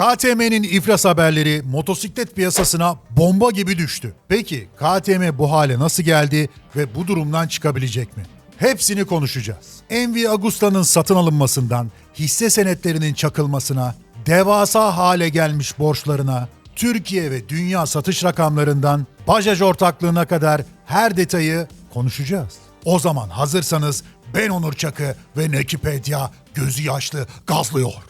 KTM'nin iflas haberleri motosiklet piyasasına bomba gibi düştü. Peki KTM bu hale nasıl geldi ve bu durumdan çıkabilecek mi? Hepsini konuşacağız. Envy Agusta'nın satın alınmasından, hisse senetlerinin çakılmasına, devasa hale gelmiş borçlarına, Türkiye ve dünya satış rakamlarından Bajaj ortaklığına kadar her detayı konuşacağız. O zaman hazırsanız ben Onur Çakı ve Nekipedia gözü yaşlı gazlıyor.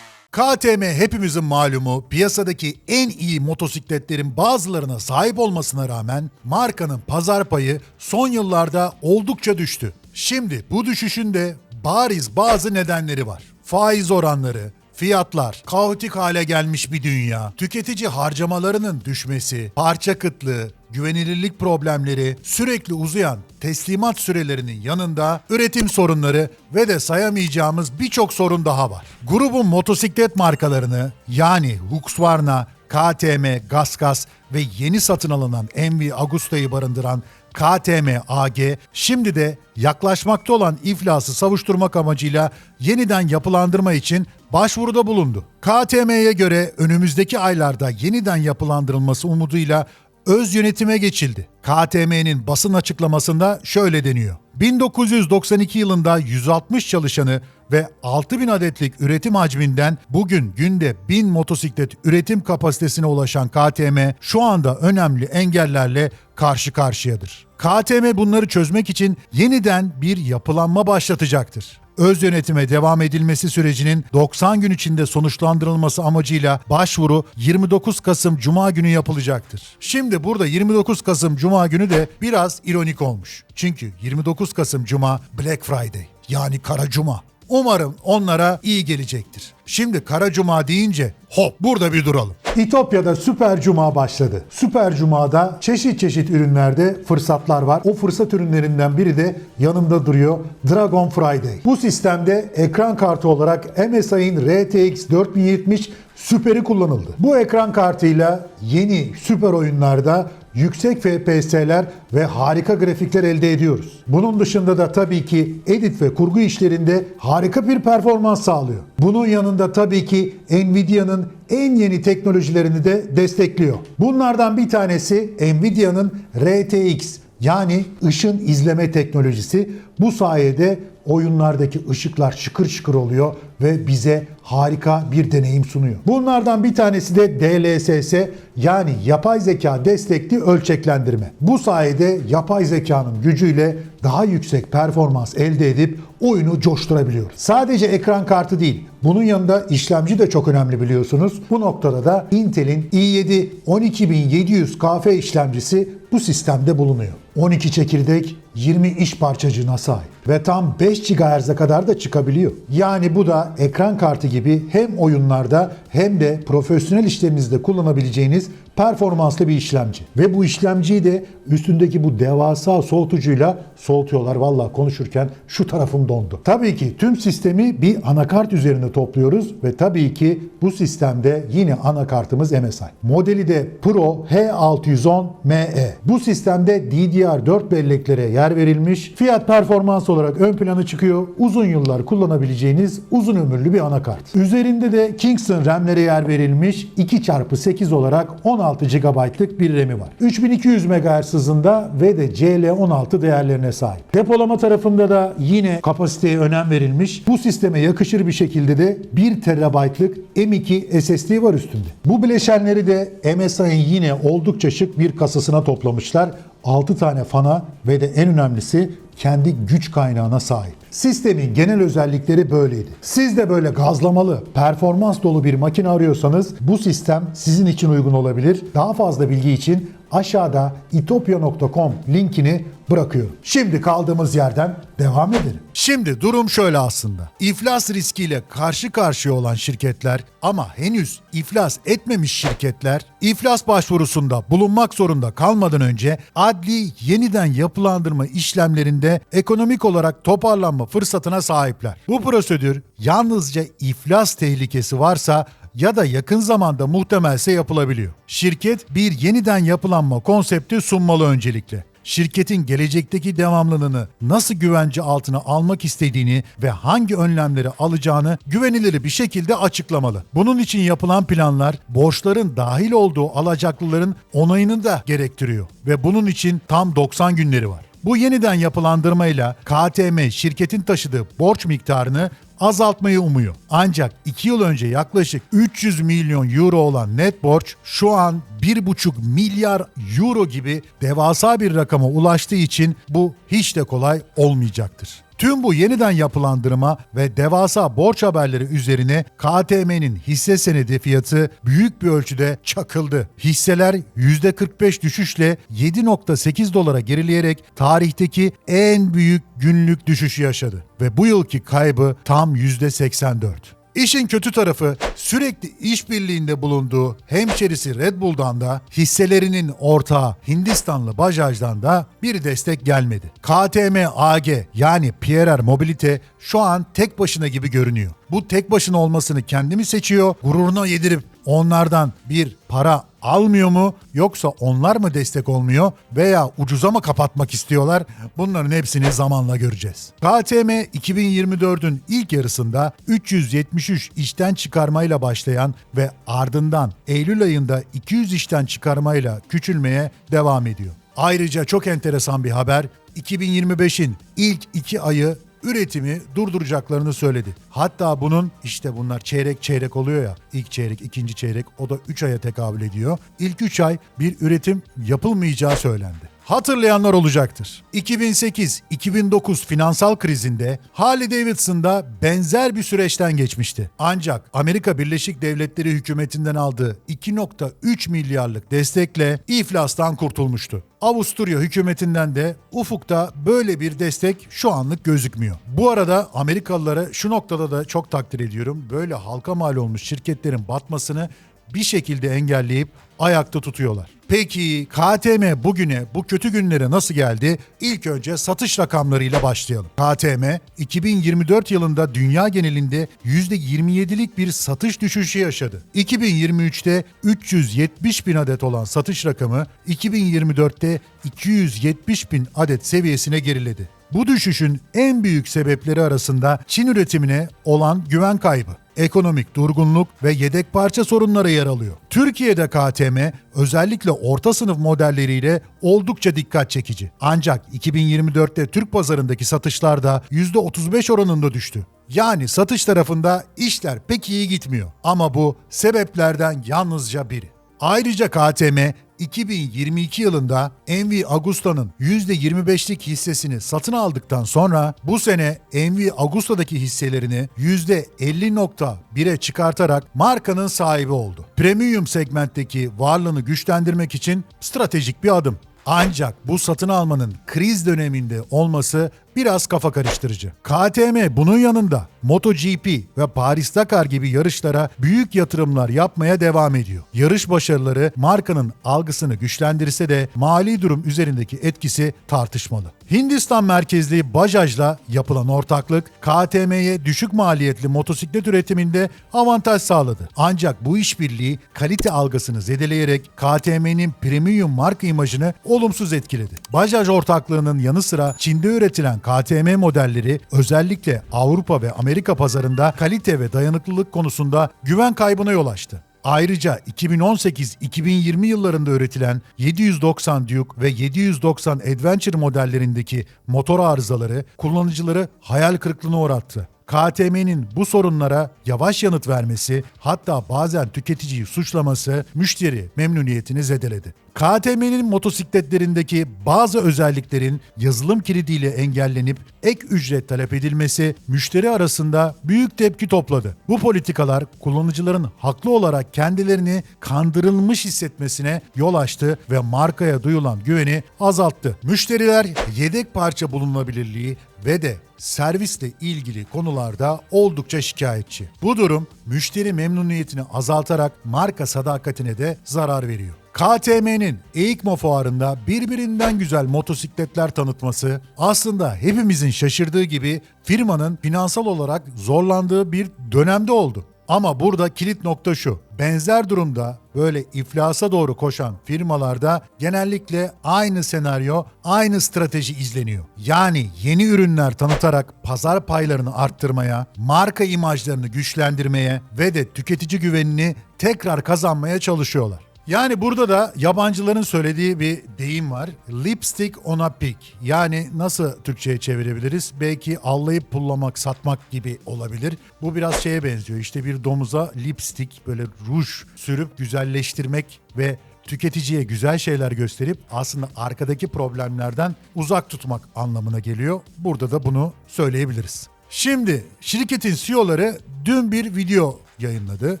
KTM hepimizin malumu piyasadaki en iyi motosikletlerin bazılarına sahip olmasına rağmen markanın pazar payı son yıllarda oldukça düştü. Şimdi bu düşüşün de bariz bazı nedenleri var. Faiz oranları, fiyatlar, kaotik hale gelmiş bir dünya, tüketici harcamalarının düşmesi, parça kıtlığı, güvenilirlik problemleri, sürekli uzayan teslimat sürelerinin yanında üretim sorunları ve de sayamayacağımız birçok sorun daha var. Grubun motosiklet markalarını yani Husqvarna, KTM, Gasgas ve yeni satın alınan Envy Agusta'yı barındıran KTM AG şimdi de yaklaşmakta olan iflası savuşturmak amacıyla yeniden yapılandırma için başvuruda bulundu. KTM'ye göre önümüzdeki aylarda yeniden yapılandırılması umuduyla öz yönetime geçildi. KTM'nin basın açıklamasında şöyle deniyor. 1992 yılında 160 çalışanı ve 6000 adetlik üretim hacminden bugün günde 1000 motosiklet üretim kapasitesine ulaşan KTM şu anda önemli engellerle karşı karşıyadır. KTM bunları çözmek için yeniden bir yapılanma başlatacaktır öz yönetime devam edilmesi sürecinin 90 gün içinde sonuçlandırılması amacıyla başvuru 29 Kasım Cuma günü yapılacaktır. Şimdi burada 29 Kasım Cuma günü de biraz ironik olmuş. Çünkü 29 Kasım Cuma Black Friday yani Kara Cuma. Umarım onlara iyi gelecektir. Şimdi Kara Cuma deyince hop burada bir duralım. İtopya'da Süper Cuma başladı. Süper Cuma'da çeşit çeşit ürünlerde fırsatlar var. O fırsat ürünlerinden biri de yanımda duruyor Dragon Friday. Bu sistemde ekran kartı olarak MSI'nin RTX 4070 Süper'i kullanıldı. Bu ekran kartıyla yeni süper oyunlarda yüksek FPS'ler ve harika grafikler elde ediyoruz. Bunun dışında da tabii ki edit ve kurgu işlerinde harika bir performans sağlıyor. Bunun yanında tabii ki Nvidia'nın en yeni teknolojilerini de destekliyor. Bunlardan bir tanesi Nvidia'nın RTX yani ışın izleme teknolojisi. Bu sayede oyunlardaki ışıklar şıkır şıkır oluyor ve bize harika bir deneyim sunuyor. Bunlardan bir tanesi de DLSS yani yapay zeka destekli ölçeklendirme. Bu sayede yapay zekanın gücüyle daha yüksek performans elde edip oyunu coşturabiliyoruz. Sadece ekran kartı değil, bunun yanında işlemci de çok önemli biliyorsunuz. Bu noktada da Intel'in i7 12700KF işlemcisi bu sistemde bulunuyor. 12 çekirdek, 20 iş parçacığına sahip ve tam 5 GHz'e kadar da çıkabiliyor. Yani bu da ekran kartı gibi hem oyunlarda hem de profesyonel işlerinizde kullanabileceğiniz performanslı bir işlemci. Ve bu işlemciyi de üstündeki bu devasa soğutucuyla soğutuyorlar. Valla konuşurken şu tarafım dondu. Tabii ki tüm sistemi bir anakart üzerine topluyoruz ve tabii ki bu sistemde yine anakartımız MSI. Modeli de Pro H610ME. Bu sistemde DDR4 belleklere yer verilmiş. Fiyat performans olarak ön plana çıkıyor. Uzun yıllar kullanabileceğiniz uzun ömürlü bir anakart. Üzerinde de Kingston RAM'lere yer verilmiş 2x8 olarak 16 GB'lık bir RAM'i var. 3200 MHz hızında ve de CL16 değerlerine sahip. Depolama tarafında da yine kapasiteye önem verilmiş. Bu sisteme yakışır bir şekilde de 1 TB'lık M2 SSD var üstünde. Bu bileşenleri de MSI'nin yine oldukça şık bir kasasına toplamışlar. 6 tane fana ve de en önemlisi kendi güç kaynağına sahip. Sistemin genel özellikleri böyleydi. Siz de böyle gazlamalı, performans dolu bir makine arıyorsanız bu sistem sizin için uygun olabilir. Daha fazla bilgi için aşağıda itopya.com linkini bırakıyorum. Şimdi kaldığımız yerden devam edelim. Şimdi durum şöyle aslında. İflas riskiyle karşı karşıya olan şirketler ama henüz iflas etmemiş şirketler iflas başvurusunda bulunmak zorunda kalmadan önce adli yeniden yapılandırma işlemlerinde ekonomik olarak toparlanma fırsatına sahipler. Bu prosedür yalnızca iflas tehlikesi varsa ya da yakın zamanda muhtemelse yapılabiliyor. Şirket bir yeniden yapılanma konsepti sunmalı öncelikle. şirketin gelecekteki devamlılığını nasıl güvence altına almak istediğini ve hangi önlemleri alacağını güvenilir bir şekilde açıklamalı. Bunun için yapılan planlar borçların dahil olduğu alacaklıların onayını da gerektiriyor ve bunun için tam 90 günleri var. Bu yeniden yapılandırmayla KTM şirketin taşıdığı borç miktarını azaltmayı umuyor. Ancak 2 yıl önce yaklaşık 300 milyon euro olan net borç şu an 1,5 milyar euro gibi devasa bir rakama ulaştığı için bu hiç de kolay olmayacaktır. Tüm bu yeniden yapılandırma ve devasa borç haberleri üzerine KTM'nin hisse senedi fiyatı büyük bir ölçüde çakıldı. Hisseler %45 düşüşle 7.8 dolara gerileyerek tarihteki en büyük günlük düşüşü yaşadı ve bu yılki kaybı tam %84. İşin kötü tarafı sürekli işbirliğinde bulunduğu hemşerisi Red Bull'dan da hisselerinin ortağı Hindistanlı Bajaj'dan da bir destek gelmedi. KTM AG yani Pierer Mobilite şu an tek başına gibi görünüyor. Bu tek başına olmasını kendi mi seçiyor, gururuna yedirip onlardan bir para almıyor mu yoksa onlar mı destek olmuyor veya ucuza mı kapatmak istiyorlar? Bunların hepsini zamanla göreceğiz. KTM 2024'ün ilk yarısında 373 işten çıkarmayla başlayan ve ardından Eylül ayında 200 işten çıkarmayla küçülmeye devam ediyor. Ayrıca çok enteresan bir haber 2025'in ilk iki ayı üretimi durduracaklarını söyledi. Hatta bunun işte bunlar çeyrek çeyrek oluyor ya. İlk çeyrek, ikinci çeyrek o da 3 aya tekabül ediyor. İlk 3 ay bir üretim yapılmayacağı söylendi. Hatırlayanlar olacaktır. 2008-2009 finansal krizinde Harley Davidson'da benzer bir süreçten geçmişti. Ancak Amerika Birleşik Devletleri hükümetinden aldığı 2.3 milyarlık destekle iflastan kurtulmuştu. Avusturya hükümetinden de ufukta böyle bir destek şu anlık gözükmüyor. Bu arada Amerikalıları şu noktada da çok takdir ediyorum. Böyle halka mal olmuş şirketlerin batmasını bir şekilde engelleyip ayakta tutuyorlar. Peki KTM bugüne bu kötü günlere nasıl geldi? İlk önce satış rakamlarıyla başlayalım. KTM 2024 yılında dünya genelinde %27'lik bir satış düşüşü yaşadı. 2023'te 370 bin adet olan satış rakamı 2024'te 270 bin adet seviyesine geriledi. Bu düşüşün en büyük sebepleri arasında Çin üretimine olan güven kaybı ekonomik durgunluk ve yedek parça sorunları yer alıyor. Türkiye'de KTM özellikle orta sınıf modelleriyle oldukça dikkat çekici. Ancak 2024'te Türk pazarındaki satışlar da %35 oranında düştü. Yani satış tarafında işler pek iyi gitmiyor. Ama bu sebeplerden yalnızca biri. Ayrıca KTM 2022 yılında Envy Agusta'nın %25'lik hissesini satın aldıktan sonra bu sene Envy Agusta'daki hisselerini %50.1'e çıkartarak markanın sahibi oldu. Premium segmentteki varlığını güçlendirmek için stratejik bir adım. Ancak bu satın almanın kriz döneminde olması biraz kafa karıştırıcı. KTM bunun yanında MotoGP ve Paris Dakar gibi yarışlara büyük yatırımlar yapmaya devam ediyor. Yarış başarıları markanın algısını güçlendirse de mali durum üzerindeki etkisi tartışmalı. Hindistan merkezli Bajaj'la yapılan ortaklık KTM'ye düşük maliyetli motosiklet üretiminde avantaj sağladı. Ancak bu işbirliği kalite algısını zedeleyerek KTM'nin premium marka imajını olumsuz etkiledi. Bajaj ortaklığının yanı sıra Çin'de üretilen KTM modelleri özellikle Avrupa ve Amerika pazarında kalite ve dayanıklılık konusunda güven kaybına yol açtı. Ayrıca 2018-2020 yıllarında üretilen 790 Duke ve 790 Adventure modellerindeki motor arızaları kullanıcıları hayal kırıklığına uğrattı. KTM'nin bu sorunlara yavaş yanıt vermesi hatta bazen tüketiciyi suçlaması müşteri memnuniyetini zedeledi. KTM'nin motosikletlerindeki bazı özelliklerin yazılım kilidiyle engellenip ek ücret talep edilmesi müşteri arasında büyük tepki topladı. Bu politikalar kullanıcıların haklı olarak kendilerini kandırılmış hissetmesine yol açtı ve markaya duyulan güveni azalttı. Müşteriler yedek parça bulunabilirliği ve de servisle ilgili konularda oldukça şikayetçi. Bu durum müşteri memnuniyetini azaltarak marka sadakatine de zarar veriyor. KTM'nin EICMO fuarında birbirinden güzel motosikletler tanıtması aslında hepimizin şaşırdığı gibi firmanın finansal olarak zorlandığı bir dönemde oldu. Ama burada kilit nokta şu. Benzer durumda böyle iflasa doğru koşan firmalarda genellikle aynı senaryo, aynı strateji izleniyor. Yani yeni ürünler tanıtarak pazar paylarını arttırmaya, marka imajlarını güçlendirmeye ve de tüketici güvenini tekrar kazanmaya çalışıyorlar. Yani burada da yabancıların söylediği bir deyim var. Lipstick on a pig. Yani nasıl Türkçe'ye çevirebiliriz? Belki allayıp pullamak, satmak gibi olabilir. Bu biraz şeye benziyor. İşte bir domuza lipstick böyle ruj sürüp güzelleştirmek ve tüketiciye güzel şeyler gösterip aslında arkadaki problemlerden uzak tutmak anlamına geliyor. Burada da bunu söyleyebiliriz. Şimdi şirketin CEO'ları dün bir video yayınladı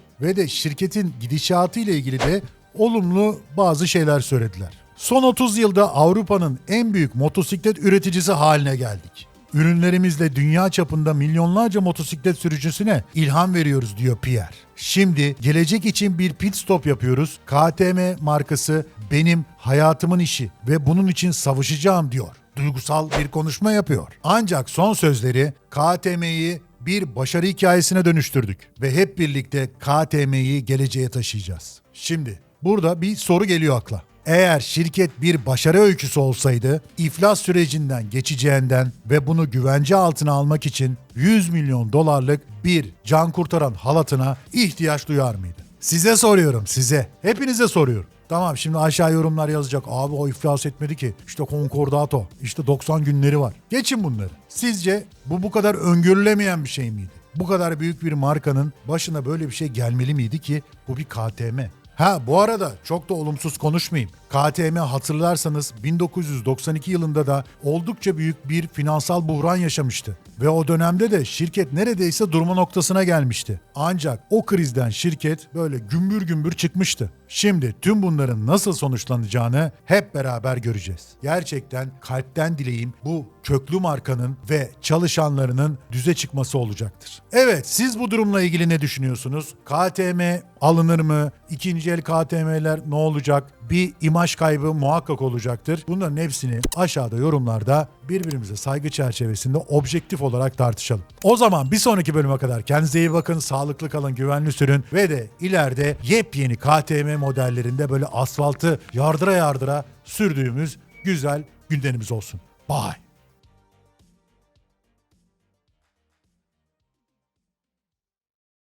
ve de şirketin gidişatı ile ilgili de olumlu bazı şeyler söylediler. Son 30 yılda Avrupa'nın en büyük motosiklet üreticisi haline geldik. Ürünlerimizle dünya çapında milyonlarca motosiklet sürücüsüne ilham veriyoruz diyor Pierre. Şimdi gelecek için bir pit stop yapıyoruz. KTM markası benim hayatımın işi ve bunun için savaşacağım diyor. Duygusal bir konuşma yapıyor. Ancak son sözleri KTM'yi bir başarı hikayesine dönüştürdük ve hep birlikte KTM'yi geleceğe taşıyacağız. Şimdi burada bir soru geliyor akla. Eğer şirket bir başarı öyküsü olsaydı, iflas sürecinden geçeceğinden ve bunu güvence altına almak için 100 milyon dolarlık bir can kurtaran halatına ihtiyaç duyar mıydı? Size soruyorum, size. Hepinize soruyorum. Tamam şimdi aşağı yorumlar yazacak. Abi o iflas etmedi ki. İşte konkordato. İşte 90 günleri var. Geçin bunları. Sizce bu bu kadar öngörülemeyen bir şey miydi? Bu kadar büyük bir markanın başına böyle bir şey gelmeli miydi ki bu bir KTM? Ha bu arada çok da olumsuz konuşmayayım. KTM hatırlarsanız 1992 yılında da oldukça büyük bir finansal buhran yaşamıştı. Ve o dönemde de şirket neredeyse durma noktasına gelmişti. Ancak o krizden şirket böyle gümbür gümbür çıkmıştı. Şimdi tüm bunların nasıl sonuçlanacağını hep beraber göreceğiz. Gerçekten kalpten dileğim bu köklü markanın ve çalışanlarının düze çıkması olacaktır. Evet siz bu durumla ilgili ne düşünüyorsunuz? KTM alınır mı? İkinci el KTM'ler ne olacak? Bir imaj kaybı muhakkak olacaktır. Bunların hepsini aşağıda yorumlarda birbirimize saygı çerçevesinde objektif olarak tartışalım. O zaman bir sonraki bölüme kadar kendinize iyi bakın, sağlıklı kalın, güvenli sürün ve de ileride yepyeni KTM modellerinde böyle asfaltı yardıra yardıra sürdüğümüz güzel günlerimiz olsun. Bye.